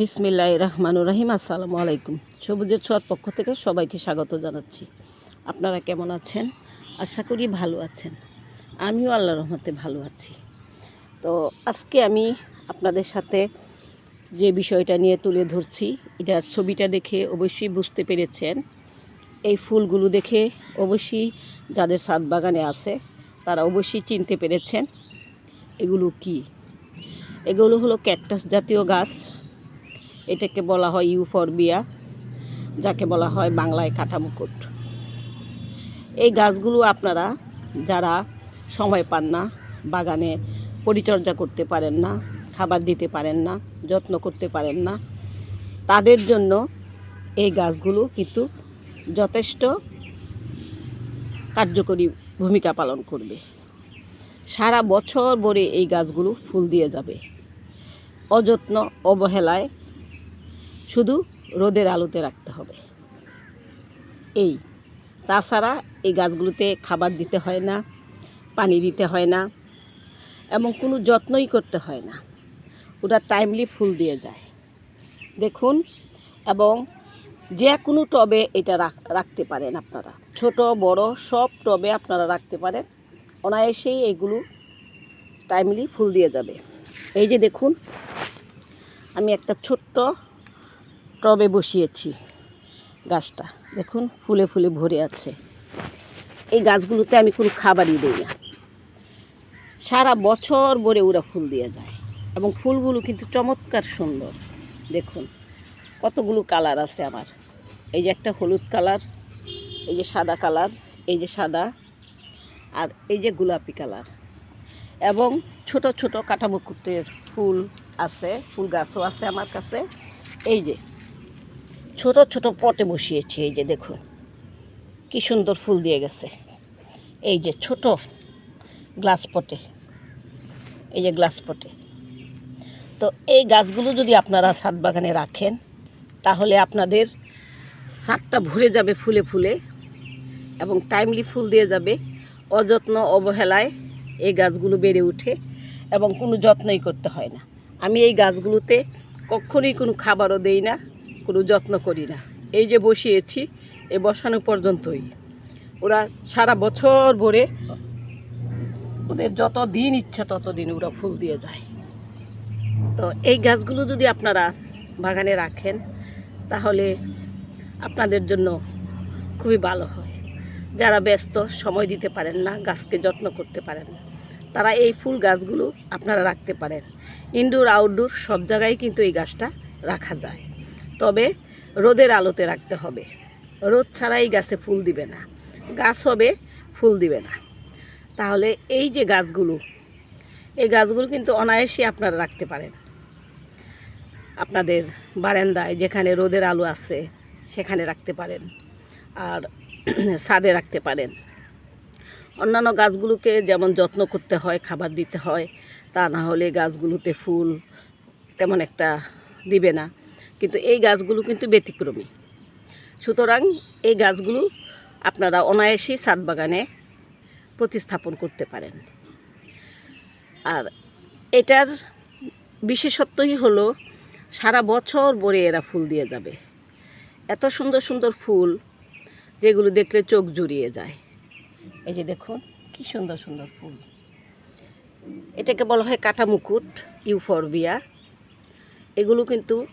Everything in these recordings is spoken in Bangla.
বিসমিল্লাহ রহমানুর রহিম, আসসালামু আলাইকুম। সবুজের ছোঁয়ার পক্ষ থেকে সবাইকে স্বাগত জানাচ্ছি। আপনারা কেমন আছেন? আশা করি ভালো আছেন। আমিও আল্লাহ রহমতে ভালো আছি। তো আজকে আমি আপনাদের সাথে যে বিষয়টা নিয়ে তুলে ধরছি, এটার ছবিটা দেখে অবশ্যই বুঝতে পেরেছেন। এই ফুলগুলো দেখে অবশ্যই যাদের ছাদ বাগানে আছে, তারা অবশ্যই চিনতে পেরেছেন এগুলো কি। এগুলো হলো ক্যাকটাস জাতীয় গাছ। এটাকে বলা হয় ইউফরবিয়া, যাকে বলা হয় বাংলায় কাঠামুকুট। এই গাছগুলো আপনারা যারা সময় পান না, বাগানে পরিচর্যা করতে পারেন না, খাবার দিতে পারেন না, যত্ন করতে পারেন না, তাদের জন্য এই গাছগুলো কিন্তু যথেষ্ট কার্যকরী ভূমিকা পালন করবে। সারা বছর ভরে এই গাছগুলো ফুল দিয়ে যাবে। অযত্ন, অবহেলায় শুধু রোদের আলোতে রাখতে হবে। এই, তাছাড়া এই গাছগুলোতে খাবার দিতে হয় না, পানি দিতে হয় না, এবং কোনো যত্নই করতে হয় না। ওটা টাইমলি ফুল দিয়ে যায়। দেখুন, এবং যে কোনো টবে এটা রাখ- রাখতে পারেন আপনারা। ছোট, বড়, সব টবে আপনারা রাখতে পারেন। অনায়াসেই এগুলো টাইমলি ফুল দিয়ে যাবে। এই যে দেখুন, আমি একটা ছোট্ট টবে বসিয়েছি গাছটা। দেখুন, ফুলে ফুলে ভরে আছে। এই গাছগুলোতে আমি কোনো খাবারই দিই না। সারা বছর ভরে ওরা ফুল দিয়ে যায় এবং ফুলগুলো কিন্তু চমৎকার সুন্দর। দেখুন, কতগুলো কালার আছে আমার। এই যে একটা হলুদ কালার, এই যে সাদা কালার, এই যে সাদা, আর এই যে গোলাপি কালার। এবং ছোট ছোট কাটামুকুটের ফুল আছে, ফুল গাছও আছে আমার কাছে। এই যে ছোট ছোট পটে বসিয়েছি, এই যে দেখুন। কি সুন্দর ফুল দিয়ে গেছে। এই যে ছোট গ্লাস পটে। এই যে গ্লাস পটে। তো এই গাছগুলো যদি আপনারা ছাদ বাগানে রাখেন, তাহলে আপনাদের ছাদটা ভরে যাবে ফুলে ফুলে এবং টাইমলি ফুল দিয়ে যাবে। অযত্ন অবহেলায় এই গাছগুলো বেড়ে ওঠে এবং কোনো যত্নই করতে হয় না। আমি এই গাছগুলোতে কখনোই কোনো খাবারও দেই না। কোনো যত্ন করি না। এই যে বসিয়েছি, এ বসানো পর্যন্তই। ওরা সারা বছর ভরে ওদের যত দিন ইচ্ছা তত দিন ওরা ফুল দিয়ে যায়। তো এই গাছগুলো যদি আপনারা বাগানে রাখেন, তাহলে আপনাদের জন্য খুবই ভালো হয়। যারা ব্যস্ত, সময় দিতে পারেন না, গাছকে যত্ন করতে পারেন না, তারা এই ফুল গাছগুলো আপনারা রাখতে পারেন। ইনডোর, আউটডোর সব জায়গায় কিন্তু এই গাছটা রাখা যায়। তবে রোদের আলোতে রাখতে হবে। রোদ ছাড়াই গাছে ফুল দিবে না। গাছ হবে, ফুল দিবে না। তাহলে এই যে গাছগুলো, এই গাছগুলো কিন্তু অনায়াসে আপনারা রাখতে পারেন। আপনাদের বারান্দায় যেখানে রোদের আলো আছে, সেখানে রাখতে পারেন। আর ছাদে রাখতে পারেন। অন্যান্য গাছগুলোকে যেমন যত্ন করতে হয়, খাবার দিতে হয়, তা না হলে গাছগুলোতে ফুল তেমন একটা দিবে না। কিন্তু এই গাছগুলো কিন্তু ব্যতিক্রমী। সুতরাং এই গাছগুলো আপনারা অনায়াসেই ছাদ বাগানে প্রতিস্থাপন করতে পারেন। আর এটার বিশেষত্বই হলো, সারা বছর ভরে এরা ফুল দিয়ে যাবে। এত সুন্দর সুন্দর ফুল যেগুলো দেখলে চোখ জুড়িয়ে যায়। এই যে দেখুন, কি সুন্দর সুন্দর ফুল। এটাকে বলা হয় কাটা মুকুট, ইউফরবিয়া। এগুলো কিন্তু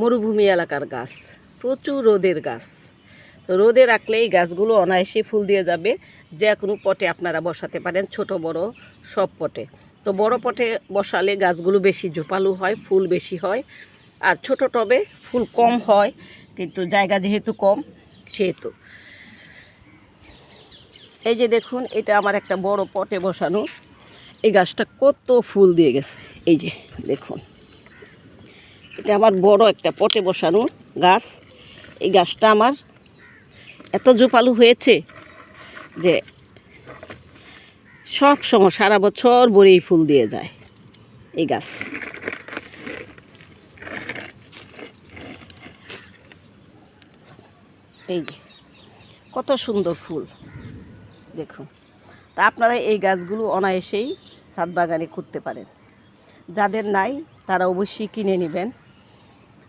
মরুভূমি এলাকার গাছ, প্রচুর রোদের গাছ। তো রোদে রাখলে এই গাছগুলো অনায়াসে ফুল দিয়ে যাবে যে কোনো পটে আপনারা বসাতে পারেন, ছোট, বড়, সব পটে। তো বড় পটে বসালে গাছগুলো বেশি ঝোপালু হয়, ফুল বেশি হয়, আর ছোট টবে ফুল কম হয়, কিন্তু জায়গা যেহেতু কম, সেহেতু। এই যে দেখুন, এটা আমার একটা বড় পটে বসানো। এই গাছটা কত ফুল দিয়ে গেছে, এই যে দেখুন। এটা আমার বড় একটা পটে বসানো গাছ। এই গাছটা আমার এত জোপালু হয়েছে যে সব সময় সারা বছর ভরেই ফুল দিয়ে যায় এই গাছ। এই কত সুন্দর ফুল, দেখুন। তা আপনারা এই গাছগুলো অনায়াসেই ছাদ বাগানে করতে পারেন। যাদের নাই, তারা অবশ্যই কিনে নেবেন।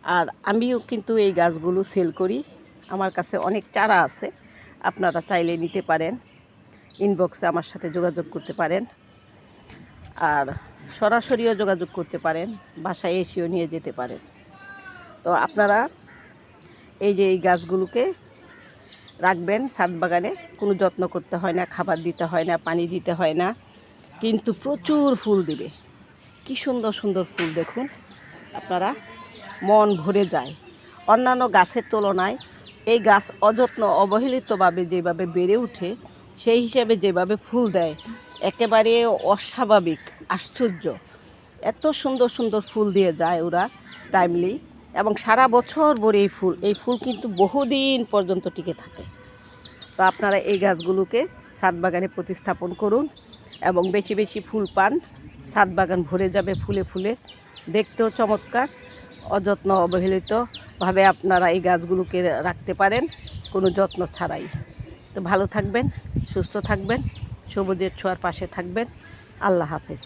আর আমিও কিন্তু এই গাছগুলো সেল করি। আমার কাছে অনেক চারা আছে, আপনারা চাইলে নিতে পারেন। ইনবক্সে আমার সাথে যোগাযোগ করতে পারেন। আর সরাসরিও যোগাযোগ করতে পারেন, বাসায় এসেও নিয়ে যেতে পারেন। তো আপনারা এই যে এই গাছগুলোকে রাখবেন ছাদ বাগানে, কোনো যত্ন করতে হয় না, খাবার দিতে হয় না, পানি দিতে হয় না, কিন্তু প্রচুর ফুল দিবে। কি সুন্দর সুন্দর ফুল দেখুন, আপনারা মন ভরে যায়। অন্যান্য গাছের তুলনায় এই গাছ অযত্ন, অবহেলিতভাবে যেভাবে বেড়ে ওঠে, সেই হিসেবে যেভাবে ফুল দেয়, একেবারে অস্বাভাবিক, আশ্চর্য। এত সুন্দর সুন্দর ফুল দিয়ে যায় ওরা টাইমলি এবং সারা বছর ভরে এই ফুল এই ফুল কিন্তু বহুদিন পর্যন্ত টিকে থাকে। তো আপনারা এই গাছগুলোকে ছাদ বাগানে প্রতিস্থাপন করুন এবং বেশি বেশি ফুল পান। ছাদ বাগান ভরে যাবে ফুলে ফুলে। দেখতেও চমৎকার। অযত্ন অবহেলিতভাবে আপনারা এই গাছগুলোকে রাখতে পারেন, কোনো যত্ন ছাড়াই। তো ভালো থাকবেন, সুস্থ থাকবেন, সবুজের ছোঁয়ার পাশে থাকবেন। আল্লাহ হাফেজ।